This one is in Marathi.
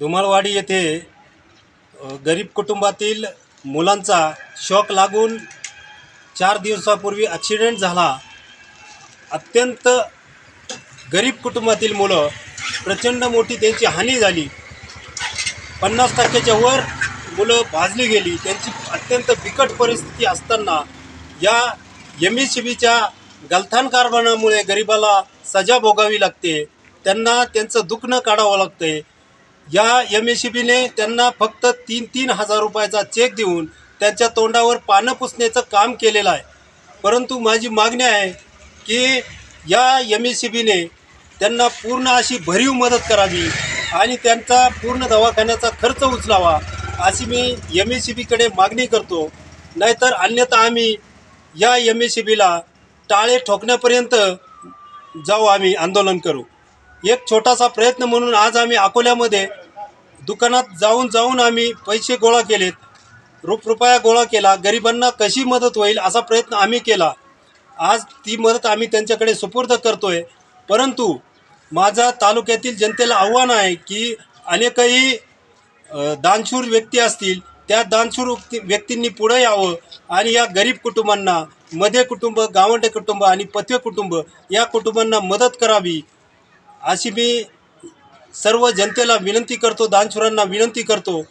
धुमाळवाडी येथे गरीब कुटुंबातील मुलांचा शॉक लागून चार दिवसापूर्वी ॲक्सिडेंट झाला. अत्यंत गरीब कुटुंबातील मुलं प्रचंड मोठी त्यांची हानी झाली. पन्नास टक्क्याच्या वर मुलं भाजली गेली. त्यांची अत्यंत बिकट परिस्थिती असताना या एम एस सी बीच्या गलथान कारभारामुळे गरिबाला सजा भोगावी लागते. त्यांना त्यांचं दुखणं काढावं लागते या एम एस सी बीने त्यांना फक्त तीन तीन हजार रुपयाचा चेक देऊन त्यांच्या तोंडावर पानं पुसण्याचं काम केलेलं आहे. परंतु माझी मागणी आहे की या एम एस सी बीने त्यांना पूर्ण अशी भरीव मदत करावी आणि त्यांचा पूर्ण दवाखान्याचा खर्च उचलावा अशी मी एम एस सी बीकडे मागणी करतो. नाहीतर अन्यथा आम्ही या एम एस सी बीला टाळे ठोकण्यापर्यंत जाऊ आम्ही आंदोलन करू. एक छोटासा प्रयत्न म्हणून आज आम्ही अकोल्यामध्ये दुकानात जाऊन जाऊन आम्ही पैसे गोळा केलेत. रुप रुपया गोळा केला. गरिबांना कशी मदत होईल असा प्रयत्न आम्ही केला. आज ती मदत आम्ही त्यांच्याकडे सुपूर्द करतोय. परंतु माझा तालुक्यातील जनतेला आव्हान आहे की अनेकही दानशूर व्यक्ती असतील त्या दानशूर व्यक्तींनी पुढे यावं आणि या गरीब कुटुंबांना मध्ये कुटुंब गावंडे कुटुंब आणि पथवे कुटुंब या कुटुंबांना मदत करावी. अशी मी सर्व जनतेला विनंती करतो दानशूरांना विनंती करतो.